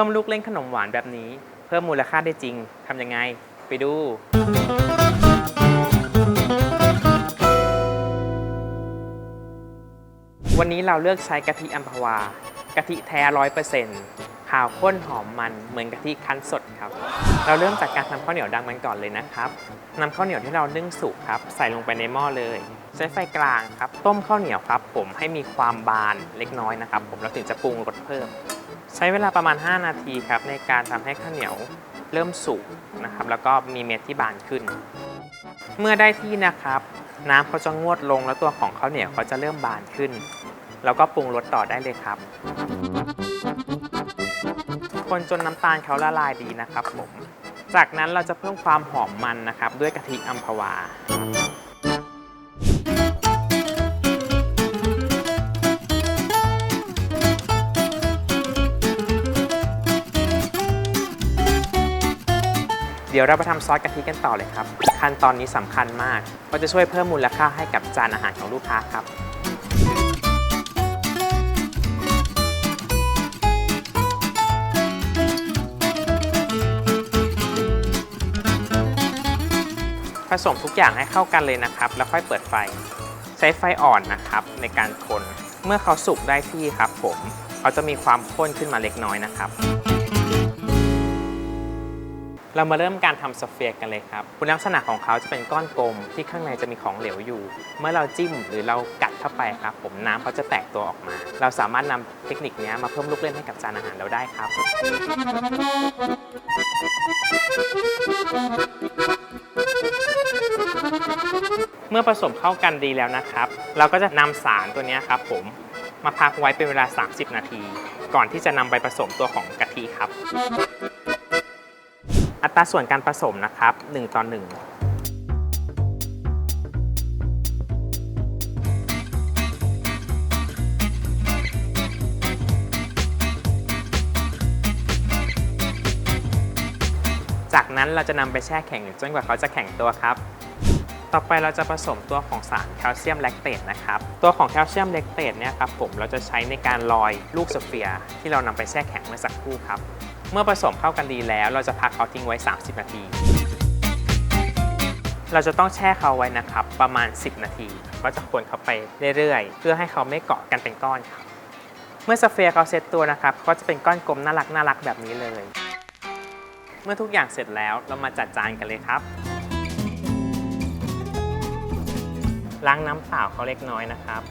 พิ่มลูกเล่นขนมหวานแบบนี้ เพิ่มมูลค่าได้จริงทำยังไง ไปดู วันนี้เราเลือกใช้กะทิอัมพวากะทิแท้ร้อยเปอร์เซ็นต์ขาวข้นหอมมันเหมือนกะทิคั้นสดครับ เราเริ่มจากการทำข้าวเหนียวดังมันก่อนเลยนะครับนำข้าวเหนียวที่เรานึ่งสุกครับ ใส่ลงไปในหม้อเลย ใช้ไฟกลางครับ ต้มข้าวเหนียวครับ ผมให้มีความบานเล็กน้อยนะครับ ผมเราถึงจะปรุงรสเพิ่ม ใช้เวลาประมาณ 5 นาทีครับในการทำให้ข้าวเหนียวเริ่มสุกนะครับแล้วก็มีเม็ดที่บานขึ้น เมื่อได้ที่นะครับน้ำเขาจะงวดลงแล้วตัวของข้าวเหนียวเขาจะเริ่มบานขึ้น แล้วก็ปรุงรสต่อได้เลยครับ คนจนน้ำตาลเขาละลายดีนะครับผม จากนั้นเราจะเพิ่มความหอมมันนะครับ ด้วยกะทิอัมพวา เดี๋ยวเราไปทำซอสกะทิกันต่อเลยครับ ขั้นตอนนี้สำคัญมากเพราะจะช่วยเพิ่มมูลค่าให้กับจานอาหารของลูกค้าครับผสมทุกอย่างให้เข้ากันเลยนะครับ แล้วค่อยเปิดไฟ ใช้ไฟอ่อนนะครับในการคน เมื่อเขาสุกได้ที่ครับผม เขาจะมีความข้นขึ้นมาเล็กน้อยนะครับ เรามาเริ่มการทำสเฟียร์กันเลยครับ คุณลักษณะของเขาจะเป็นก้อนกลมที่ข้างในจะมีของเหลวอยู่ เมื่อเราจิ้มหรือเรากัดเข้าไปครับ ผมน้ำเขาจะแตกตัวออกมา เราสามารถนำเทคนิคนี้มาเพิ่มลูกเล่นให้กับจานอาหารเราได้ครับ เมื่อผสมเข้ากันดีแล้วนะครับ เราก็จะนำสารตัวนี้ครับ ผมมาพักไว้เป็นเวลา 30 นาที ก่อนที่จะนำไปผสมตัวของกะทิครับ อัตราส่วนการผสมนะครับ 1ต่อ1จากนั้นเราจะนำไปแช่แข็งจนกว่าเขาจะแข็งตัวครับ ต่อไปเราจะผสมตัวของสารแคลเซียมแลคเตตนะครับ ตัวของแคลเซียมแลคเตตเนี่ยครับผมเราจะใช้ในการลอยลูกสเฟียร์ที่เรานำไปแช่แข็งเมื่อสักครู่ครับ เมื่อผสมเข้ากันดีแล้ว เราจะพักเขาทิ้งไว้ 30 นาที เราจะต้องแช่เขาไว้นะครับ ประมาณ 10 นาที ก็จะคนเขาไปเรื่อยๆ เพื่อให้เขาไม่เกาะกันเป็นก้อนครับ เมื่อสเฟียร์เขาเซตตัวนะครับ ก็จะเป็นก้อนกลมน่ารักน่ารักแบบนี้เลย เมื่อทุกอย่างเสร็จแล้วเรามาจัดจานกันเลยครับล้างน้ำเปล่าเขาเล็กน้อยนะครับ